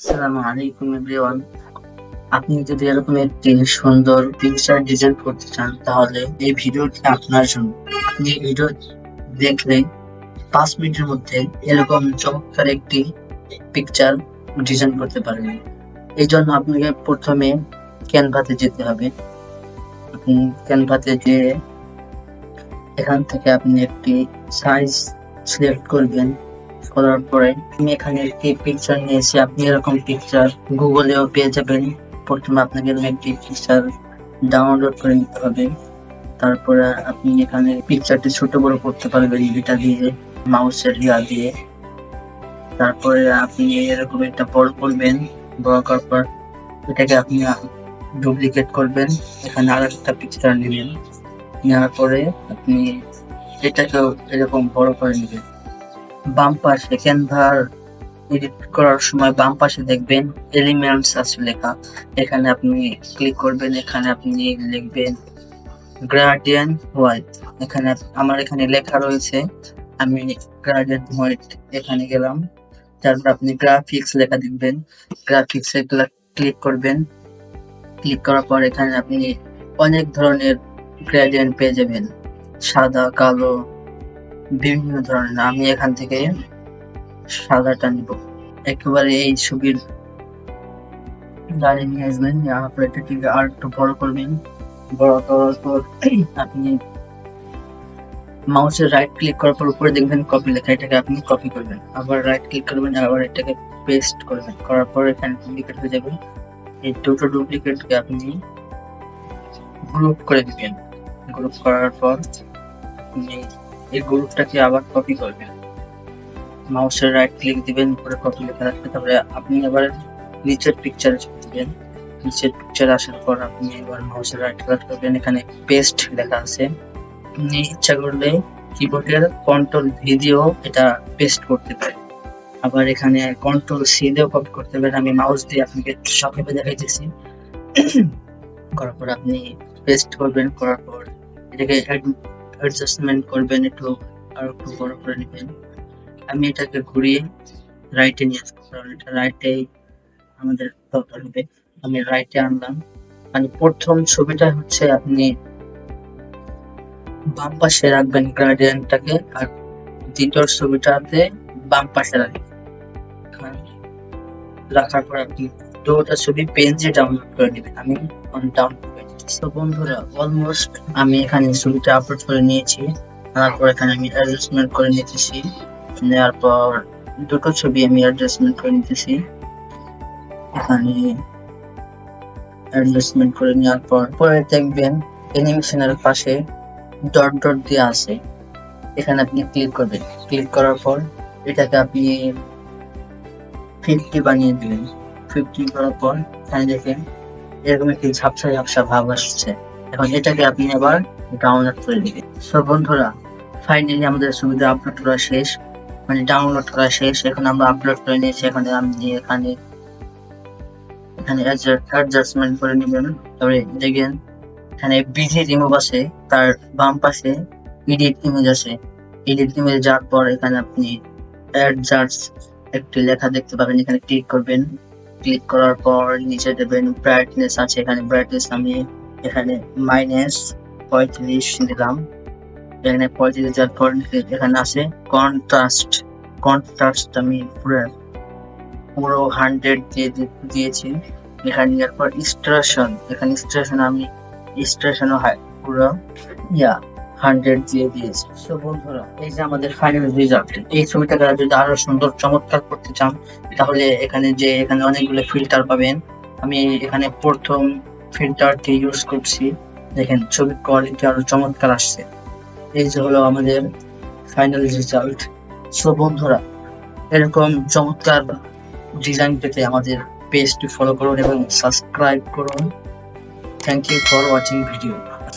আসসালামু আলাইকুম এভরিওয়ান আপনি যদি এরকম একটি সুন্দর পিকচার ডিজাইন করতে চান, তাহলে এই ভিডিওটি আপনার জন্য। আপনি এই ভিডিও দেখলে পাঁচ মিনিটের মধ্যে এরকম চমৎকার একটি পিকচার ডিজাইন করতে পারবেন। এই জন্য আপনাকে প্রথমে ক্যানভাতে যেতে হবে। আপনি ক্যানভাতে যেয়ে এখান থেকে আপনি একটি সাইজ সিলেক্ট করবেন করার পরে আমি এখানে একটি পিকচার নিয়েছি আপনি এরকম পিকচার গুগলেও পেয়ে যাবেন। প্রথমে আপনাকে একটি পিকচার ডাউনলোড করে নিতে হবে। তারপরে আপনি এখানে পিকচারটি ছোট বড় করতে পারবেন এটা দিয়ে মাউসের ইয়া দিয়ে। তারপরে আপনি এরকম একটা বড় করবেন। বড় করার পর এটাকে আপনি ডুপ্লিকেট করবেন। এখানে আর একটা পিকচার নেবেন। নেওয়ার পরে আপনি এটাকেও এরকম বড় করে নেবেন। বাম পাশে ক্যানভার এডিট করার সময় বাম পাশে দেখবেন এলিমেন্টস আছে লেখা। এখানে আপনি ক্লিক করবেন, এখানে আপনি লিখবেন গ্রাডিয়ান হোয়াইট এখানে আমার এখানে লেখা রয়েছে, আমি গ্রাডিয়ান হোয়াইট এখানে গেলাম। তারপর আপনি গ্রাফিক্স লেখা দেখবেন। গ্রাফিক্স এ ক্লিক করবেন। ক্লিক করার পর এখানে আপনি অনেক ধরনের গ্রেডিয়েন্ট পেয়ে যাবেন। সাদা, কালো বিভিন্ন ধরনের, আমি এখান থেকে সাদাটা নিব। একেবারে এই ছবির দাঁড়িয়ে নিয়ে আসবেন পর এটাকে আর একটু বড় করবেন। বড় করার পর আপনি মাউসের রাইট ক্লিক করার পর উপরে দেখবেন কপি লেখা, এটাকে আপনি কপি করবেন। আবার রাইট ক্লিক করবেন, আবার এটাকে পেস্ট করবেন। করার পর এখানে ডুপ্লিকেট হয়ে যাবে। এই দুটো ডুপ্লিকেটকে আপনি গ্রুপ করে দিবেন। গ্রুপ করার পর আপনি এই গ্রুপটাকে আবার কপি করবেন? মাউসের রাইট ক্লিক দিবেন, উপরে কপি লেখা রাখবে তারপরে আপনি আবার নিচের পিকচারে চলে যাবেন। নিচের পিকচার আসার পর আপনি এবার মাউসের রাইট ক্লিক করবেন, এখানে পেস্ট লেখা আছে। আপনি ইচ্ছা করলে কিবোর্ডের কন্ট্রোল ভি দিয়েও এটা পেস্ট করতে পারেন। আবার এখানে কন্ট্রোল সি দিয়েও কপি করতে পারেন। আমি মাউস দিয়ে আপনাকে সংক্ষেপে দেখাইতেছি। করার পর আপনি পেস্ট করবেন, করার পর এটাকে অ্যাডজাস্টমেন্ট করবেন একটু আর একটু বড় করে নেবেন। আমি এটাকে ঘুরিয়ে রাইটে নিয়ে আসব। কারণ এটা রাইটে আমাদের দরকার হবে। আমি রাইটে আনলাম। মানে প্রথম ছবিটা হচ্ছে আপনি বাম পাশে রাখবেন গ্রাডিয়েন্টটাকে আর দ্বিতীয় ছবিটাতে বাম পাশে রাখবেন। রাখার পর আপনি দুটো ছবি পেজে ডাউনলোড করে নেবেন। আমি ডাউনলোড করে তো বন্ধুরা অলমোস্ট আমি এখানে ছবিটা আপলোড করে নিয়েছি। তারপর এখানে আমি অ্যাডজাস্টমেন্ট করে নিতেছি। নেওয়ার পর দুটো ছবি আমি অ্যাডজাস্টমেন্ট করে নিতেছি। এখানে অ্যাডজাস্টমেন্ট করে নেওয়ার পর পরে দেখবেন অ্যানিমেশনের পাশে ডট ডট দিয়ে আছে। এখানে আপনি ক্লিক করবেন। ক্লিক করার পর এটাকে আপনি ফিফটি বানিয়ে দিবেন ফিফটি করার পর এখানে দেখেন এরকম একটি ঝাপসা ঝাপসা ভাব আসছে। এখন এটাকে আপনি আবার ডাউনলোড করে দিবেন সব বন্ধুরা ফাইনালি আমাদের সুবিধা আপলোড করা শেষ। মানে ডাউনলোড করা শেষ। এখন আমরা আপলোড করে নিয়েছি। এখানে আপনি এখানে এখানে অ্যাডজাস্টমেন্ট করে নেবেন তারপরে দেখেন, এখানে বিজি রিমুভ আছে। তার বাম পাশে এডিট ইমেজ আছে। এডিট ইমেজ যাওয়ার পর এখানে আপনি অ্যাডজাস্ট একটি লেখা দেখতে পাবেন। এখানে ক্লিক করবেন। ক্লিক করার পর নিচে দেবেন ব্রাইটনেস আছে, এখানে ব্রাইটনেস আমি এখানে মাইনাস পঁয়ত্রিশ দিলাম। এখানে পঁয়ত্রিশ যাওয়ার পর এখানে আছে কন্ট্রাস্ট কন্ট্রাস্ট আমি পুরো পুরো হান্ড্রেড দিয়ে দিয়েছি। এখানে দেওয়ার পর স্ট্রেশন এখানে স্ট্রেশন আমি স্ট্রেশনও হয়, পুরো ইয়া হান্ড্রেড দিয়ে দিয়েছি। তো বন্ধুরা, এই যে আমাদের ফাইনাল রেজাল্ট এই ছবিটাকে যদি আরও সুন্দর, চমৎকার করতে চান, তাহলে এখানে যে এখানে অনেকগুলো ফিল্টার পাবেন। আমি এখানে প্রথম ফিল্টারটি ইউজ করছি। দেখেন ছবির কোয়ালিটি আরও চমৎকার আসছে। এই যে হলো আমাদের ফাইনাল রেজাল্ট সো বন্ধুরা, এরকম চমৎকার ডিজাইন পেতে আমাদের পেজটি ফলো করুন এবং সাবস্ক্রাইব করুন। Thank you for watching video